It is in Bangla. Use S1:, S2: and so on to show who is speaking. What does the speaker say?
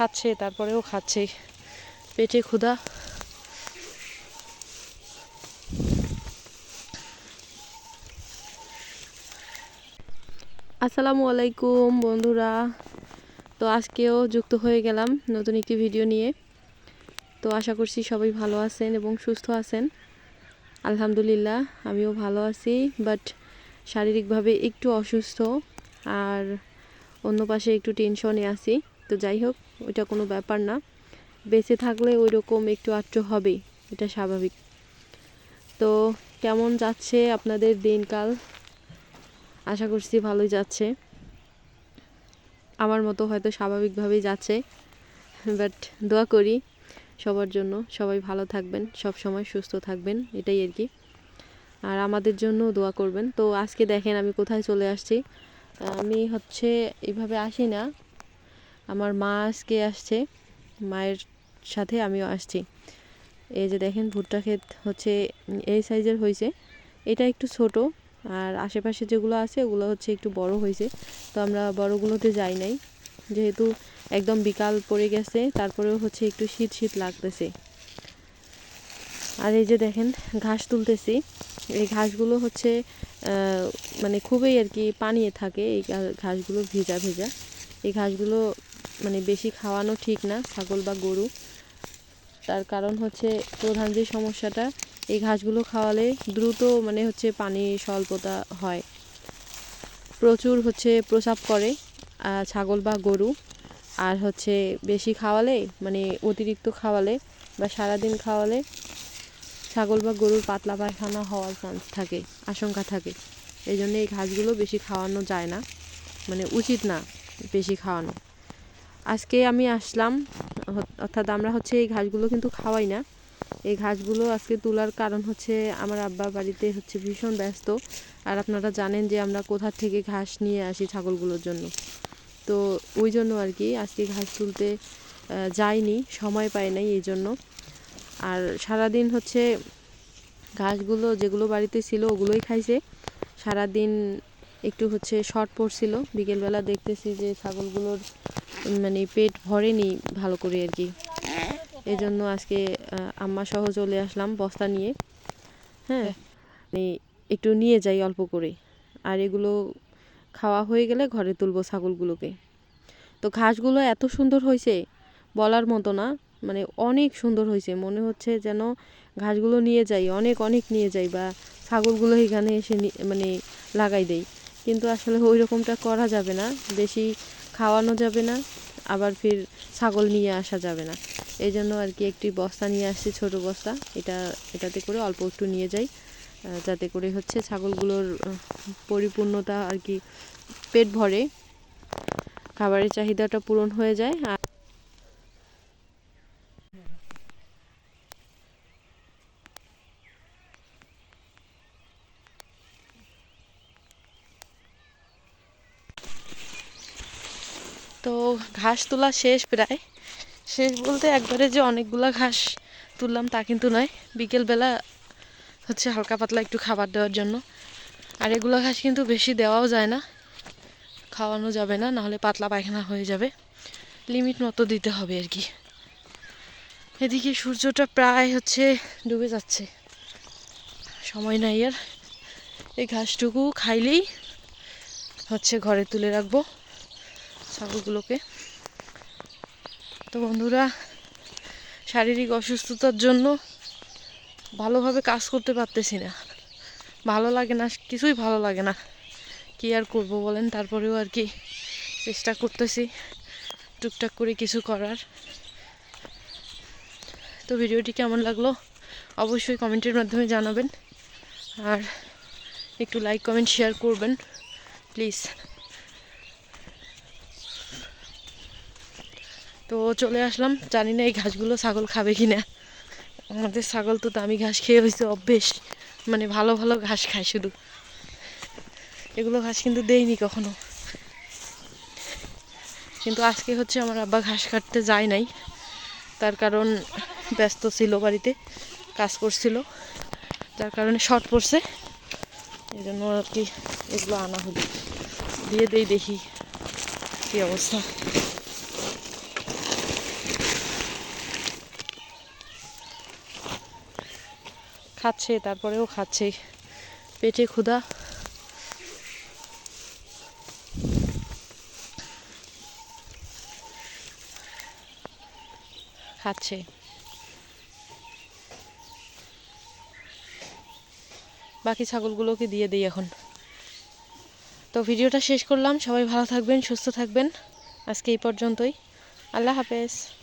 S1: খাচ্ছে, তারপরেও খাচ্ছে। পেটে ক্ষুধা। আসসালামু আলাইকুম, বন্ধুরা। তো আজকেও যুক্ত হয়ে গেলাম নতুন একটি ভিডিও নিয়ে। তো আশা করছি সবাই ভালো আছেন এবং সুস্থ আছেন। আলহামদুলিল্লাহ, আমিও ভালো আছি, বাট শারীরিকভাবে একটু অসুস্থ, আর অন্য পাশে একটু টেনশনে আছি। তো যাই হোক, ওইটা কোনো ব্যাপার না। বেঁচে থাকলে ওই রকম একটু আটটু হবেই, এটা স্বাভাবিক। তো কেমন যাচ্ছে আপনাদের দিনকাল? আশা করছি ভালোই যাচ্ছে। আমার মতো হয়তো স্বাভাবিকভাবেই যাচ্ছে, বাট দোয়া করি সবার জন্য। সবাই ভালো থাকবেন, সব সময় সুস্থ থাকবেন, এটাই আর কি। আর আমাদের জন্য দোয়া করবেন। তো আজকে দেখেন আমি কোথায় চলে আসছি। আমি হচ্ছে এভাবে আসি না আমার মা আজকে আসছে, মায়ের সাথে আমিও আসছি। এই যে দেখেন ভুট্টা ক্ষেত হচ্ছে, এই সাইজের হয়েছে। এটা একটু ছোট, আর আশেপাশে যেগুলো আছে ওগুলো হচ্ছে একটু বড় হয়েছে। তো আমরা বড়গুলোতে যাই নাই, যেহেতু একদম বিকাল পড়ে গেছে, তারপরেও হচ্ছে একটু শীত শীত লাগতেছে। আর এই যে দেখেন ঘাস তুলতেছি, এই ঘাসগুলো হচ্ছে মানে খুবই আর কি পানিয়ে থাকে, এই ঘাসগুলো ভেজা ভেজা। এই ঘাসগুলো মানে বেশি খাওয়ানো ঠিক না, ছাগল বা গরু। তার কারণ হচ্ছে প্রধান যে সমস্যাটা, এই ঘাসগুলো খাওয়ালে দ্রুত মানে হচ্ছে পানি স্বল্পতা হয়। প্রচুর হচ্ছে প্রসাব করে ছাগল বা গরু। আর হচ্ছে বেশি খাওয়ালে মানে অতিরিক্ত খাওয়ালে বা সারাদিন খাওয়ালে ছাগল বা গরুর পাতলা পায়খানা হওয়ার চান্স থাকে, আশঙ্কা থাকে। এই জন্য এই ঘাসগুলো বেশি খাওয়ানো যায় না মানে উচিত না বেশি খাওয়ানো। আজকে আমি আসলাম, অর্থাৎ আমরা হচ্ছে এই ঘাসগুলো কিন্তু খাওয়াই না। এই ঘাসগুলো আজকে তোলার কারণ হচ্ছে আমার আব্বা বাড়িতে হচ্ছে ভীষণ ব্যস্ত। আর আপনারা জানেন যে আমরা কোথা থেকে ঘাস নিয়ে আসি ছাগলগুলোর জন্য। তো ওই জন্য আর কি আজকে ঘাস তুলতে যাইনি, সময় পাই নাই এই জন্য। আর সারাদিন হচ্ছে ঘাসগুলো যেগুলো বাড়িতে ছিল ওগুলোই খাইছে। সারাদিন একটু হচ্ছে শর্ট পড়ছিল। বিকেলবেলা দেখতেছি যে ছাগলগুলোর মানে পেট ভরেনি ভালো করে আর কি। এই জন্য আজকে আম্মা সহ চলে আসলাম বস্তা নিয়ে। হ্যাঁ একটু নিয়ে যাই অল্প করে। আর এগুলো খাওয়া হয়ে গেলে ঘরে তুলবো ছাগলগুলোকে। তো ঘাসগুলো এত সুন্দর হয়েছে, বলার মতো না মানে অনেক সুন্দর হয়েছে। মনে হচ্ছে যেন ঘাসগুলো নিয়ে যাই, অনেক অনেক নিয়ে যাই বা ছাগলগুলো এখানে এসে মানে লাগাই দেই। কিন্তু আসলে ওই রকমটা করা যাবে না। বেশি খাওয়ানো যাবে না, আবার ফির ছাগল নিয়ে আসা যাবে না। এই জন্য আর কি একটি বস্তা নিয়ে আসছি, ছোট বস্তা। এটা, এটাতে করে অল্প একটু নিয়ে যাই যাতে করে হচ্ছে ছাগলগুলোর পরিপূর্ণতা আর কি পেট ভরে। খাবারের চাহিদাটা পূরণ হয়ে যায় আর তো ঘাস তোলা শেষ প্রায়। শেষ বলতে একবারে যে অনেকগুলো ঘাস তুললাম তা কিন্তু নয়। বিকেলবেলা হচ্ছে হালকা পাতলা একটু খাবার দেওয়ার জন্য। আর এগুলো ঘাস কিন্তু বেশি দেওয়াও যায় না। খাওয়ানো যাবে না, নাহলে পাতলা পায়খানা হয়ে যাবে। লিমিট মতো দিতে হবে আর কি। এদিকে সূর্যটা প্রায় হচ্ছে ডুবে যাচ্ছে। সময় নাই আর। এই ঘাসটুকু খাইলেই হচ্ছে ঘরে তুলে রাখব। ছাগলগুলোকে। তো বন্ধুরা, শারীরিক অসুস্থতার জন্য ভালোভাবে কাজ করতে পারতেছি না। ভালো লাগে না, কিছুই ভালো লাগে না। কি আর করব বলেন? তারপরেও আর কি চেষ্টা করতেছি টুকটাক করে কিছু করার। তো ভিডিওটি কেমন লাগল অবশ্যই কমেন্টের মাধ্যমে জানাবেন। আর একটু লাইক কমেন্ট শেয়ার করবেন প্লিজ তো চলে আসলাম। জানি না এই ঘাসগুলো ছাগল খাবে কি না আমাদের ছাগল তো দামি ঘাস খেয়ে হয়েছে অভ্যেস। মানে ভালো ভালো ঘাস খায় শুধু। এগুলো ঘাস কিন্তু দেইনি কখনো। কিন্তু আজকে হচ্ছে আমার আব্বা ঘাস কাটতে যায় নাই। তার কারণ ব্যস্ত ছিল বাড়িতে, কাজ করছিল। যার কারণে শর্ট পড়ছে। এই জন্য আর কি এগুলো আনা হলো। দিয়ে দেই দেখি কি অবস্থা। খাচ্ছে, তারপরেও খাচ্ছে। পেটে ক্ষুধা। খাচ্ছে। বাকি ছাগলগুলোকে দিয়ে দিই এখন। তো ভিডিওটা শেষ করলাম। সবাই ভালো থাকবেন, সুস্থ থাকবেন। আজকে এই পর্যন্তই। আল্লাহ হাফেজ।